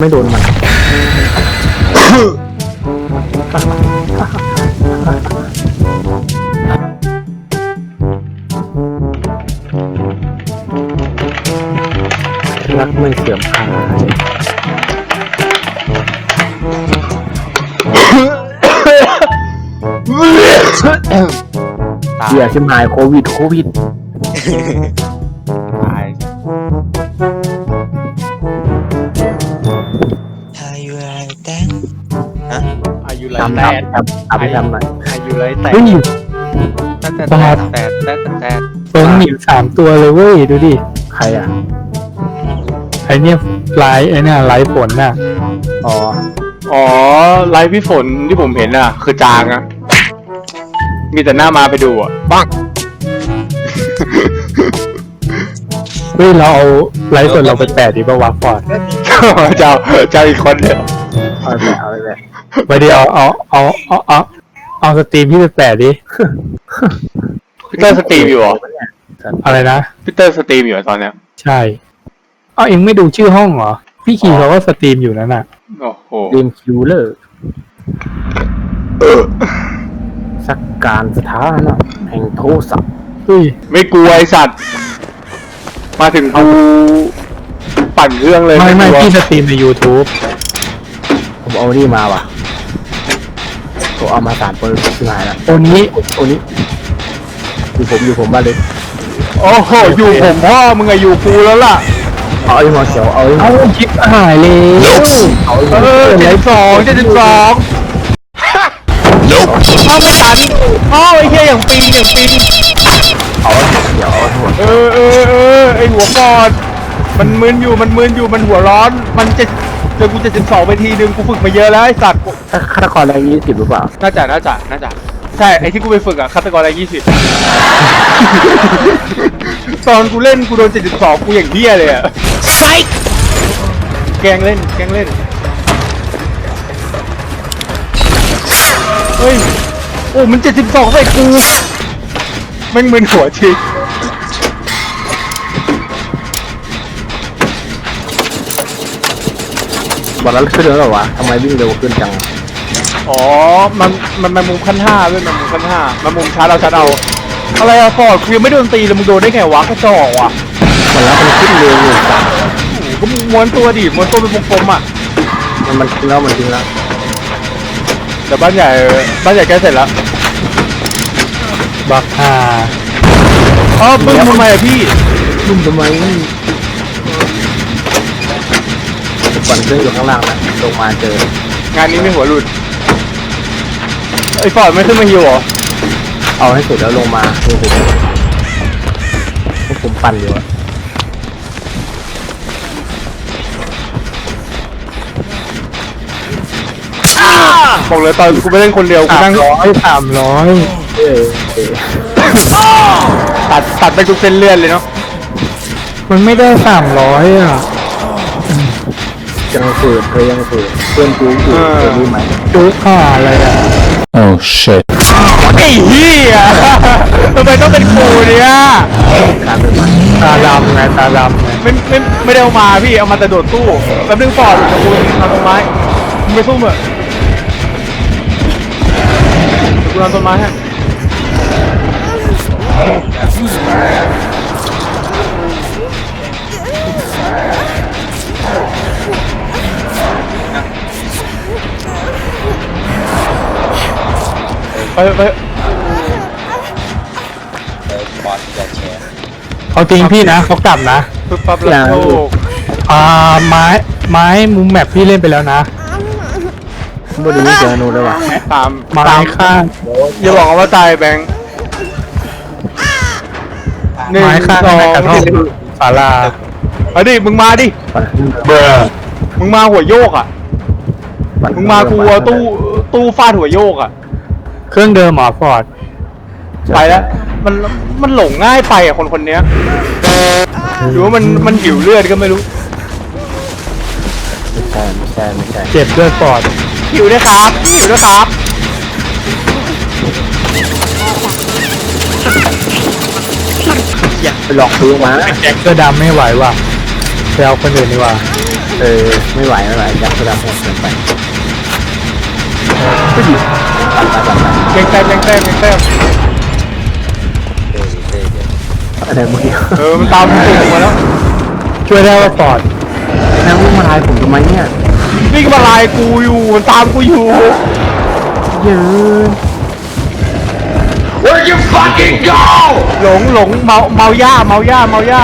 ไม่โดนมันรักไม่เสื่อมคลายตายเหี้ยชิมหายโควิด โควิด แตจำจำเอาไปจำหน่อยอายุไรแตเฮ้ยแต่แต่บาแต่ทแต่แต่แต่เฟิร์นหนีสามตัวเลยเว้ยดูดิใครอะไอเนี้ยลายไอเนี่ยลายฝนน่ะอ๋ออ๋อไลฟ์พี่ฝนที่ผมเห็นอะ คือจางอะ มีแต่หน้ามาไปดูอะปังเฮ้ยเราเอาไลฟ์สดเราไปแปะดีป่าวะฟอร์ดเจ้าเจ้าอีกคนเดียวเอาไปเอาไป เลยไปดีเอาเอาเอาเอาเอาเอาสตรีมพี่ไปแปะดิพี่เตอร์สตรีมอยู่เหรออะไรนะพี่เตอร์สตรีมอยู่เหรอตอนเนี้ยใช่เอาเองไม่ดูชื่อห้องเหรอ พี่คีเขาก็สตรีมอยู่นั่นน่ะโอ้โหดีมคิวเลอร์สักการสถานะแห่งโทสะเฮ้ยไม่กลัวไอสัตว์ มาถึงกูปั่นเครื่องเลยไม่ไม่กลัวพี่สตรีมใน YouTube ผมเอานี่มาว่ะ ผมเอามาสามเปิดชิมหายแล้วโอนี้โอ้นี้อยู่ผมอยู่ผมบ้านเล็กโอ้โหอยู่ผมพ่อมึงอะอยู่กูแล้วล่ะเอาไอ้หัวเขียวเอาไอ้หัเอาวชิปหายเลยเอาไอ้หัเอวอเจ็ดสิบสองเจ็ดสิบสองพ่อไม่ตันพ่อไอ้เหี้ยอย่างปีนอย่างปีนเอาไอ้หัวเขียวเอาไอ้หัวเออเออเออไอหัวฟอดมันมึนอยู่มันมึนอยู่มันหัวร้อน มันจะ เจอกูจะสิบสองไปทีนึงกูฝึกมาเยอะแล้วไอสัตว์กูถ้าฆาตกรแรงยี่สิบหรือเปล่าน่าจะน่าจะน่าจะใช่ไอที่กูไปฝึกอะฆาตกรอะไรยี่สิบตอนกูเล่นกูโดนเจ็ดสิบสองกูอย่างเหี้ยเลยอะแกล้งเล่นแกล้งเล่นเฮ้ยโอ้มันเจ็ดสิบสองใส่กูแม่งมึนหัวจริง บอกแล้วขึ้นแล้วเหรอวะทำไมวิ่งเร็วขึ้นจัง อ๋อ มันมันมันมุมขั้นห้าด้วยมันมุมขั้นห้ามันมุมชาร์จเอาชาร์จเอา อะไรอะฟอร์ดกูยังไม่โดนตีเลยมึงโดนได้ไงวะกระจอกว่ะมันแล้วมันขึ้นเร็วอยู่จังโอ้โหก็ม้วนตัวดิม้วนตัวเป็นวงกลมอะมันมันทิ้งแล้วมันทิ้งแล้วเดี๋ยวบ้านใหญ่บ้านใหญ่ใกล้เสร็จแล้วบักฮาอ๋อปึ้งทำไมอะพี่ลุ่มทำไม ปั่นเครื่องอยู่ข้างล่างนะลงมาเจองานนี้ไม่หัวหลุดไอ้ฟอร์ดไม่ขึ้นมาฮิวเหรอเอาให้เสร็จแล้วลงมาคือผมพวกผมปั่นอยู่อะบอกเลยตอนกูไปเล่นคนเดียวกูสามนั่งร้อยสามร้อยเอ้ยเอ้ยตัดตัดไปทุกเส้นเลือดเลยเนาะมันไม่ได้สามร้อยอะ ยังฝืดเคยยังฝืดเพื่อนกูอยู่เคยรู้ไหมจุกห่าอะไรอะ Oh shit. ไอ้เหี้ยทำไมต้องเป็นกูเนี่ยการเป็นมันตาดำไงตาดำไงไม่ไม่ไม่ได้เอามาพี่เอามาแต่โดดตู้แป๊บนึงฟอร์ดเดี๋ยวกูทำต้นไม้มึงไปซุ่มเถอะเดี๋ยวกูทำต้นไม้ ให้ไปไปเขาทิ้งพี่นะเขากลับนะปึ๊บปั๊บแล้วโชคอ่าไม้ไม้มุมแมปพี่เล่นไปแล้วนะบไดีไม่เจอหนูเลยว่ะตามไม้ตามข้างอย่าบอกว่าตายแบงค์หนึ่งไม้ข้างสองในกระท่อมศาลาเอาดิมึงมาดิปั่นขึ้นเบอร์มึงมาหัวโยกอะปั่นมึงมากูเอาตู้ตู้ฟาดหัวโยกอะ เครื่องเดิมหมอฟอร์ดไปแล้ว มันมันหลงง่ายไปอะคนคนเนี้ยหรือว่ามันมันหิวเลือดก็ไม่รู้ไม่ใช่ไม่ใช่ไม่ใช่เจ็บด้วยฟอร์ดหิวด้วยครับหิวด้วยครับไปหลอกซื้อมาแจ็คเกอร์ดำไม่ไหวว่ะไปเอาคนอื่นดีกว่าเออไม่ไหวไม่ไหวยักษ์กระดาษโหดเกินไป เก่งแต้มเก่งแต้มเก่งแต้มอะไรมึงเนี่ยเออมันตามตูดมาแล้วช่วยได้ว่าฟอดนั่งมึงมาทายผมทำไมเนี่ยวิ่งมาลายกูอยู่มันตามกูอยู่เยอะหลงหลงเมาเมาย่าเมาย่าเมาย่า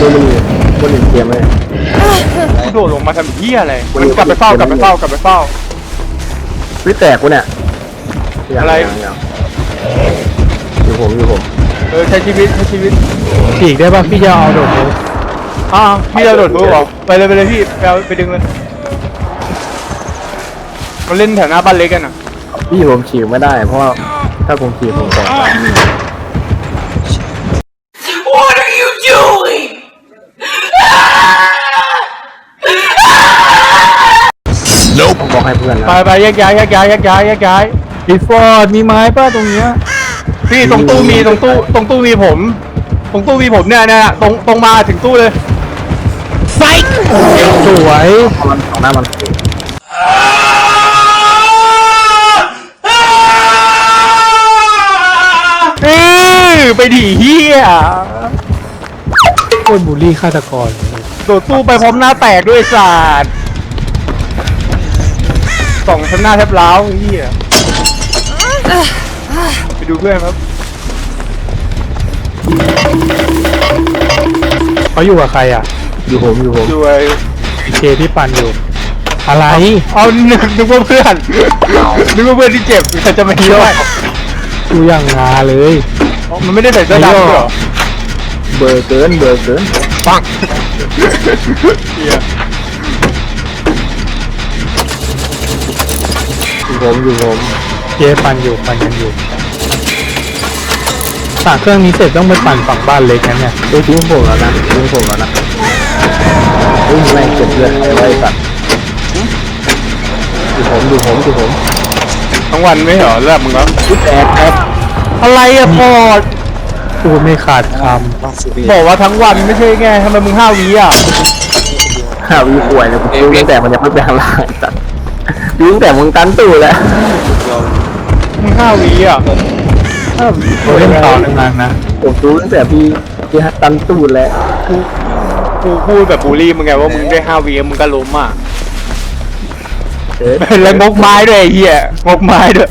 ดูมันอยู่คนอื่นเกมเลยกูโดดลงมาทำเหี้ยอะไรมันกลับไปเฝ้ากลับไปเฝ้ากลับไปเฝ้า วิแตกกูเนี่ยอะไร ยังยังอยู่ผมอยู่ผมเออใช้ชีวิตใช้ชีวิตฉีกได้ป่ะพี่จะเอาโดดเลยอ่าพี่จะโดดรู้เหรอไปเลยไปเลยพี่ไปเอาไปดึงเลยมาเล่นแถวหน้าบ้านเล็กกันอะพี่ผมฉีกไม่ได้ เพราะว่าถ้าผมฉีกผมแตกไป What are you doing? ผมบอกให้เพื่อนนะ ไปไปแยกย้ายแยกย้ายแยกย้ายแยกย้ายพี่ฟอร์ดมีไม้ป่ะตรงเนี้ยพี่ตรงตู้มีตรงตู้ตรงตู้มีผม ตรงตู้มีผมเนี่ยเนี่ยตรงตรงมาถึงตู้เลยสวยเอามันของหน้ามันเออไปดีเฮียโคตรบูลลี่ฆาตกรโดดตู้ไปพร้อมหน้าแตกด้วยศาสตร์ สองชั้นหน้าแทบล้าวเฮียไปดูเพื่อนครับเขาอยู่กับใครอะ อยู่ผมอยู่ผมด้วยเคที่ปั่นอยู่ อะไรเอานึกนึกว่าเพื่อนนึกว่าเพื่อนที่เจ็บแต่จะไม่ด้วยดูอย่างงาเลยอ๋อมันไม่ได้ใส่เสื้อดำด้วยเหรอเบอร์เกินเบอร์เกินปังเฮีย อยู่ ผมอยู่ผมเคปั่นอยู่ปั่นกันอยู่สั่งเครื่องนี้เสร็จต้องไปปั่นฝั่งบ้านเล็กนะเนี่ยเฮ้ยทิ้งผมแล้วนะทิ้งผมแล้วนะเฮ้ยแม่งเก็บเลือดไว้สัตว์อยู่ผมอยู่ผมอยู่ผมทั้งวันไม่เหรอเลิกมึงแล้ววิแตกแตกอะไรอะพอดพูดไม่ขาดคบอกว่าทั้งวันไม่ใช่ไงทำไมมึงห้าวีอะห้าวิป่วยเลยกูรู้ตั้งแต่มันยังไม่แปลงร่างไอ้สัตว์ รู้ตั้งแต่มึงตันตู้แล้วมึงห้าวีอะห้าวิำเราเล่นต่อหนึ่งๆนะผมรู้ตั้งแต่พี่พี่ตันตู้แล้วกูกูพูดแบบบูลลี่มึงไงว่ามึงได้ห้าวีมึงก็ล้มอะเอ๊ะแล้วงกไม้ด้วยไอ้เหี้ยงกไม้ด้วย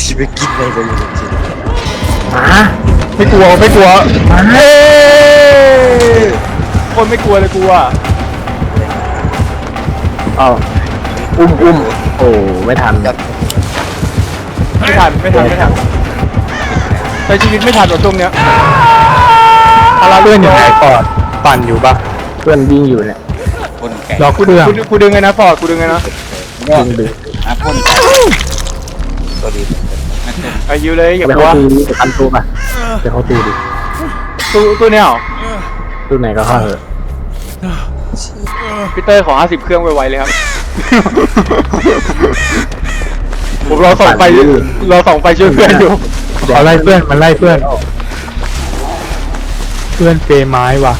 สิไปกินอะไรไปอยู่จริงหมาไม่กลัวไม่กลัวเฮ้ยคนไม่กลัวเลยกูอะเอ้า อุ้มอุ้มโอ้ไม่ทันไม่ทันไม่ทันไม่ทันใช้ชีวิตไม่ทันหรอกช่วงเนี้ยอะไรเพื่อนอยู่ไหนฟอร์ดปั่นอยู่ปะเพื่อนวิ่งอยู่เนี่ยคนแก่ล็อกเครื่องกูกูดึงไงนะฟอร์ดกูดึงไงนะดึงดึงอะคนแก่ก็ดีอายุเลยอย่าไปกลัวเข้าตู้นี้ไปตันตู้ป่ะไปเข้าตู้ดิตู้ตู้เนี่ยเหรอตู้ไหนก็เข้าเถอะพีเตอร์ขอห้าสิบเครื่องไวๆเลยครับ ผมรอส่องไปรอส่องไปช่วยเพื่อนอยู่เขาไล่เพื่อนมันไล่เพื่อน เพื่อนเปย์ไม้ว่ะ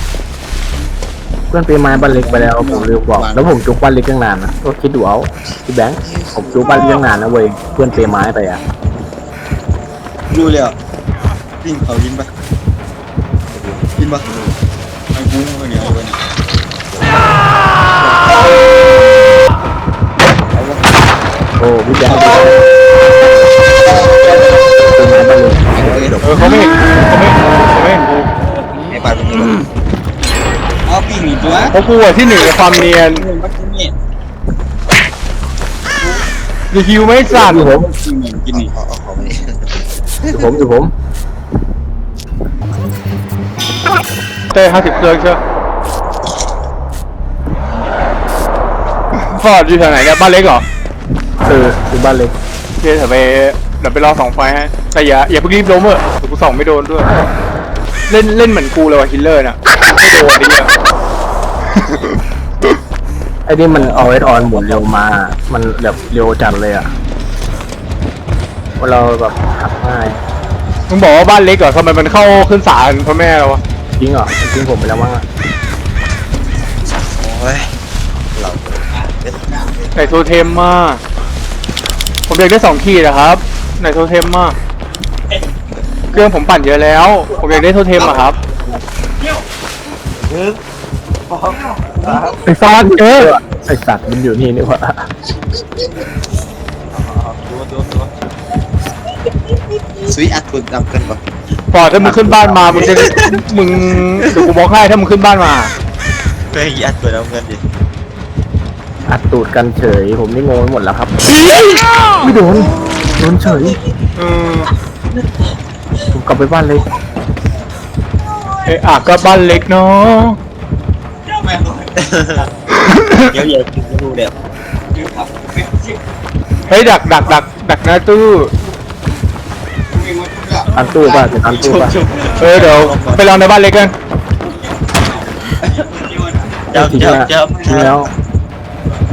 เพื่อนไปไม้บ้านเล็กไปแล้วผมลืมบอกแล้วผมจุกบ้านเล็กตั้งนานนะก็คิดดูเอาพี่แบงค์ผมจุกบ้านเล็กตั้งนานนะเว้ยเพื่อนไปไม้ไปอะรู้เลยอะปิ้งเขากินปะกินปะไอ้กุ้งคนเดียวเลย อ้พี่แบงค์ไปไม้บ้านเล็กเออเขาไม่เห็นเขาไม่เขาไม่เห็นกูไม่ไปเป็นตัวเอาปิ้งอีตัวเพราะกูอะที่หนึ่งในความเนียนมันกินนี่ดีคิวไม่สั่นผมกินนี่กินนี่เอเอาของนี่อยู่ผมอยู่ผมเต้ห้าสิบเครื่องเชียวฟอร์ดอยู่แถวไหนกันบ้านเล็กเหรอ เอออยู่บ้านเล็กโอเคเดี๋ยวไปเดี๋ยวไปรอส่องไฟให้แต่อย่าอย่าเพิ่งรีบล้มเถอะเดี๋ยวกูส่องไม่โดนด้วย เล่นเล่นเหมือนกูเลยว่ะคิลเลอร์น่ะไม่โดนดิเนี่ยไอ้นี่มันเอาไว้ออนหมุนเร็วมา มันแบบเร็วจัดเลยอะว่าเราแบบหักง่ายมึงบอกว่าบ้านเล็กเหรอทำไมมันเข้าขึ้นศาลพ่อแม่เราวะจริงเหรอจริงผมไปแล้วมั้งอะเฮ้ยเราไหนโทเทมมา ผมอยากได้สองขีดนะครับไหนโทเทมมาเครื่องผมปั่นเยอะแล้ว ผมอยากได้โทเทมอะครับไปซ่อนเออไอสัตว์มันอยู่นี่นี่หว่าสวีอัดคุณดำกันปะพอถ้ามึงขึ้นบ้านมามึงจะได้มึงเดี๋ยวกูบอกให้ถ้ามึงขึ้นบ้านมาเฮ้ยอัดคุณดำกันดิ อัดตูดกันเฉย ผมนี่งงไปหมดแล้วครับ ไม่โดน โดนเฉย เออผมกลับไปบ้านเลย เอะอะก็บ้านเล็กเนาะเดี๋ยวอย่ากินดูเดี๋ยวเฮ้ยดักดักดักดักหน้าตู้ อันตู้ป่ะเป็นอันตู้ป่ะเออเดี๋ยวไปลองในบ้านเล็กกันจับทิ้งจับแล้วจับทิ้งแล้ว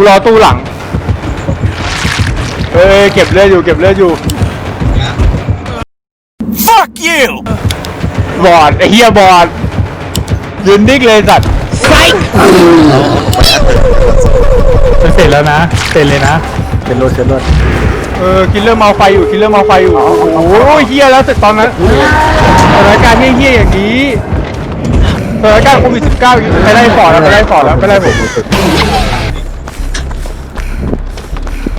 กูรอตู้หลัง เอ้ยเก็บเลือดอยู่เก็บเลือดอยู่ Fuck you! บอดไอ้เฮียบอดยืนนิ่งเลยสัตว์เสร็จแล้วนะ เสร็จเลยนะเป็นรถเป็นรถเออคิลเลอร์เมาไฟอยู่คิลเลอร์เมาไฟอยู่ โอ้ยเฮียแล้วเสร็จตอนนั้นสถานการณ์เฮียๆอย่างนี้สถานการณ์โควิดสิบเก้าไปไล่ฟอร์ดแล้วไปไล่ฟอร์ดแล้วไปไล่ผม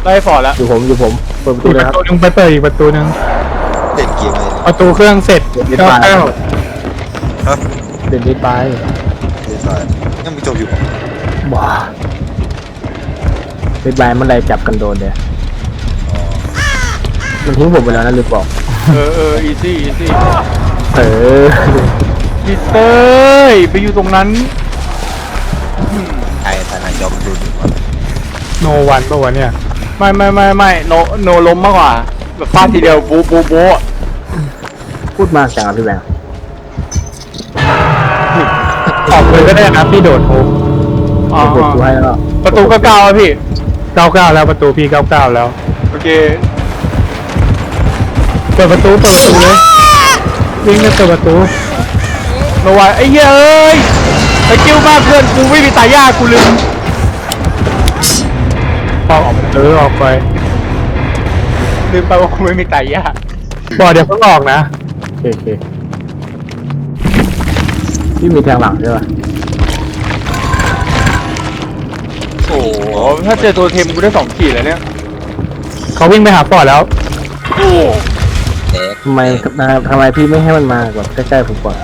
ไล่ฟอร์ดแล้วอยู่ผมอยู่ผมเปิดประตูอีกเลปยระครับตูหนึงไปเปิดอีกประตูหนึงเด็กเกมอะไรประตูเครื่องเสร็จเดี๋ยวก็ไปเก้าฮะเดินนิดไปเดี๋ยวฝ่ายยังไม่จบอยู่บ้าเป็นใบมันอะไรจับกันโดนเดียมันทิ้งผมไปแล้วนะลืมบอกเออเอออีซี่อีซี่เออพีเตอร์ไปอยู่ตรงนั้นไอ้ทนายยอมดูดีกว่าโนวันปะวะเนี่ย ไม่ไม่ไม่ไม่โนโนล้มมากกว่าแบบฟาดทีเดียวบูบูบูอะพูดมากจังอะพี่แบงค์ออกเลยก็ได้นะพี่โดดทุบอ๋อเปิดประตูให้แล้วประตูก็เก้าอะพี่ เก้าเก้าแล้วประตูพี่เก้าเก้าแล้ว โอเค เปิดประตูเปิดประตูเลยวิ่งไปเปิดประตูโนวาไอ้เหี้ยเอ้ยสกิลมากเพื่อนกูไม่มีตายากกูลืมออก เออออกไปลืมไปว่ากูไม่มีตายากบอกเดี๋ยวเพิ่งออกนะโอเคโอเคพี่มีแทงหลังใช่ป่ะโอ้โหถ้าเจอตัวเทมกูได้สองขีดแล้วเนี่ยเขาวิ่งไปหาฟอร์ดแล้วแตกทำไมทำไมพี่ไม่ให้มันมาแบบใกล้ๆผมก่อน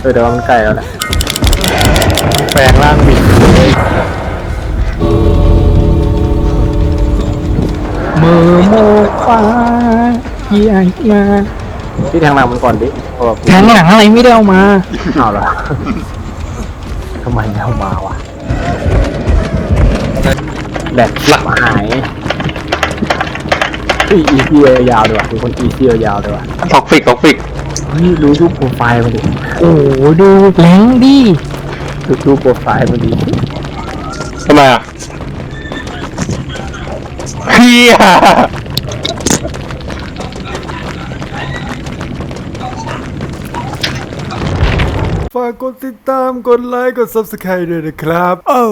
เออแต่ว่ามันใกล้แล้วแหละแปลงร่างบิน มือโมฟ้าเยียมาพี่แทงหลังมันก่อนดิเพราะว่าแทงหลังอะไรไม่ได้เอามา เอาละทำไมไม่เอามาวะแบตหลักหายพี่อีซียาวๆดีกว่าเป็นคนอีซียาวๆดีกว่าท็อกฟิกท็อกฟิกเฮ้ยรู้รูปโปรไฟล์มันดิโอ้โหดูแรงดิดูรูปโปรไฟล์มันดิทำไมอะ เฮียฝากกดติดตาม กดไลค์ กด Subscribe ด้วยนะครับ โอ้